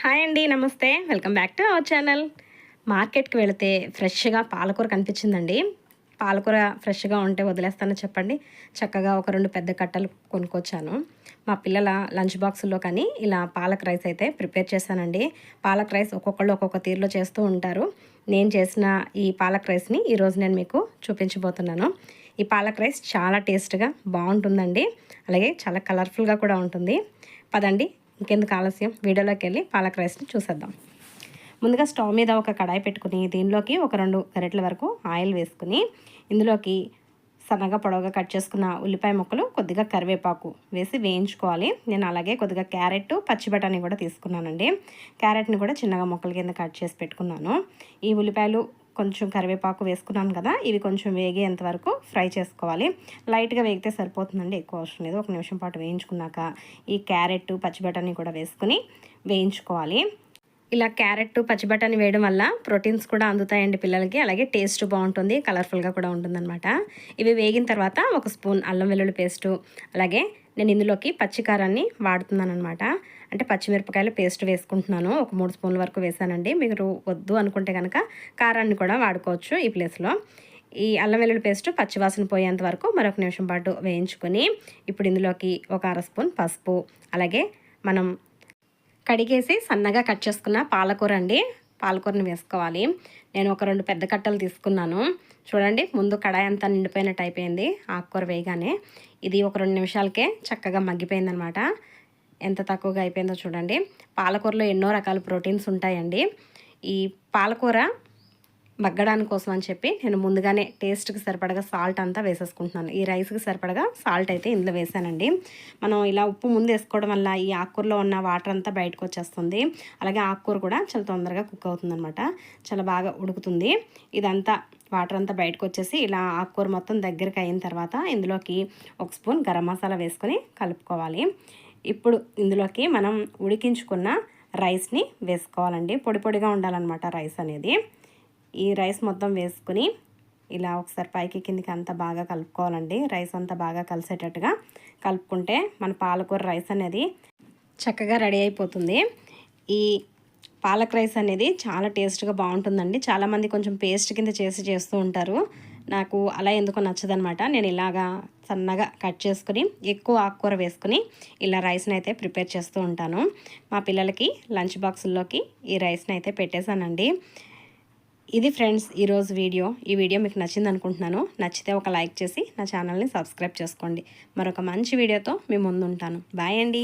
Hi అండి నమస్తే. Welcome back to our channel. మార్కెట్కి వెళితే ఫ్రెష్గా పాలకూర కనిపించిందండి. పాలకూర ఫ్రెష్గా ఉంటే వదిలేస్తానో చెప్పండి. చక్కగా ఒక రెండు పెద్ద కట్టలు కొనుక్కొచ్చాను. మా పిల్లల లంచ్ బాక్సుల్లో కానీ ఇలా పాలక్ రైస్ అయితే ప్రిపేర్ చేశానండి. పాలక్ రైస్ ఒక్కొక్కళ్ళు ఒక్కొక్క తీరులో చేస్తూ ఉంటారు. నేను చేసిన ఈ పాలక్ రైస్ని ఈరోజు నేను మీకు చూపించబోతున్నాను. ఈ పాలక్ రైస్ చాలా టేస్ట్గా బాగుంటుందండి. అలాగే చాలా కలర్ఫుల్గా కూడా ఉంటుంది. పదండి ఇంకెందుకు ఆలస్యం? వీడియోలోకి వెళ్ళి పాలక్ రైస్ని చూసేద్దాం. ముందుగా స్టవ్ మీద ఒక కడాయి పెట్టుకుని దీనిలోకి ఒక రెండు గరెట్ల వరకు ఆయిల్ వేసుకుని ఇందులోకి సన్నగా పొడవుగా కట్ చేసుకున్న ఉల్లిపాయ ముక్కలు కొద్దిగా కరివేపాకు వేసి వేయించుకోవాలి. నేను అలాగే కొద్దిగా క్యారెట్ పచ్చి బఠానీ కూడా తీసుకున్నానండి. క్యారెట్ని కూడా చిన్నగా ముక్కల కింద కట్ చేసి పెట్టుకున్నాను. ఈ ఉల్లిపాయలు కొంచెం కరివేపాకు వేసుకున్నాను కదా ఇవి కొంచెం వేగేంత వరకు ఫ్రై చేసుకోవాలి. లైట్గా వేగితే సరిపోతుందండి ఎక్కువ అవసరం లేదు. ఒక నిమిషం పాటు వేయించుకున్నాక ఈ క్యారెట్ పచ్చి బఠానీ కూడా వేసుకుని వేయించుకోవాలి. ఇలా క్యారెట్ పచ్చి బఠానీ వేయడం వల్ల ప్రోటీన్స్ కూడా అందుతాయండి పిల్లలకి. అలాగే టేస్ట్ బాగుంటుంది కలర్ఫుల్గా కూడా ఉంటుందన్నమాట. ఇవి వేగిన తర్వాత ఒక స్పూన్ అల్లం వెల్లుల్లి పేస్టు అలాగే నేను ఇందులోకి పచ్చికారాన్ని వాడుతున్నాను అనమాట అంటే పచ్చిమిరపకాయల పేస్ట్ వేసుకుంటున్నాను. ఒక మూడు స్పూన్ల వరకు వేసానండి. మీరు వద్దు అనుకుంటే కనుక కారాన్ని కూడా వాడుకోవచ్చు ఈ ప్లేస్లో. ఈ అల్లం వెల్లుల్లి పేస్ట్ పచ్చివాసన పోయేంత వరకు మరొక నిమిషం పాటు వేయించుకొని ఇప్పుడు ఇందులోకి ఒక అర స్పూన్ పసుపు అలాగే మనం కడిగేసి సన్నగా కట్ చేసుకున్న పాలకూర అండి. పాలకూరని వేసుకోవాలి. నేను ఒక రెండు పెద్ద కట్టలు తీసుకున్నాను. చూడండి ముందు కడాయి అంతా నిండిపోయినట్టు అయిపోయింది ఆకుకూర వేయగానే. ఇది ఒక రెండు నిమిషాలకే చక్కగా మగ్గిపోయిందనమాట. ఎంత తక్కువగా అయిపోయిందో చూడండి. పాలకూరలో ఎన్నో రకాల ప్రోటీన్స్ ఉంటాయండి. ఈ పాలకూర మగ్గడానికి కోసం అని చెప్పి నేను ముందుగానే టేస్ట్కి సరిపడగా సాల్ట్ అంతా వేసేసుకుంటున్నాను. ఈ రైస్కి సరిపడగా సాల్ట్ అయితే ఇందులో వేసానండి. మనం ఇలా ఉప్పు ముందు వేసుకోవడం వల్ల ఈ ఆకుకూరలో ఉన్న వాటర్ అంతా బయటకు వచ్చేస్తుంది. అలాగే ఆకుకూర కూడా చాలా తొందరగా కుక్ అవుతుందన్నమాట. చాలా బాగా ఉడుకుతుంది. ఇదంతా వాటర్ అంతా బయటకు వచ్చేసి ఇలా ఆకుకూర మొత్తం దగ్గరికి అయిన తర్వాత ఇందులోకి ఒక స్పూన్ గరం మసాలా వేసుకొని కలుపుకోవాలి. ఇప్పుడు ఇందులోకి మనం ఉడికించుకున్న రైస్ని వేసుకోవాలండి. పొడి పొడిగా ఉండాలన్నమాట రైస్ అనేది. ఈ రైస్ మొత్తం వేసుకుని ఇలా ఒకసారి పైకి కిందికి అంతా బాగా కలుపుకోవాలండి. రైస్ అంతా బాగా కలిసేటట్టుగా కలుపుకుంటే మన పాలకూర రైస్ అనేది చక్కగా రెడీ అయిపోతుంది. ఈ పాలక్ రైస్ అనేది చాలా టేస్ట్గా బాగుంటుందండి. చాలామంది కొంచెం పేస్ట్ కింద చేసి చేస్తూ ఉంటారు. నాకు అలా ఎందుకో నచ్చదనమాట. నేను ఇలాగా సన్నగా కట్ చేసుకుని ఎక్కువ ఆకుకూర వేసుకుని ఇలా రైస్ని అయితే ప్రిపేర్ చేస్తూ ఉంటాను. మా పిల్లలకి లంచ్ బాక్సుల్లోకి ఈ రైస్ని అయితే పెట్టేశానండి. ఇది ఫ్రెండ్స్ ఈరోజు వీడియో. ఈ వీడియో మీకు నచ్చింది అనుకుంటున్నాను. నచ్చితే ఒక లైక్ చేసి నా ఛానల్ని సబ్స్క్రైబ్ చేసుకోండి. మరొక మంచి వీడియోతో మీ ముందు ఉంటాను బాయ్ అండి.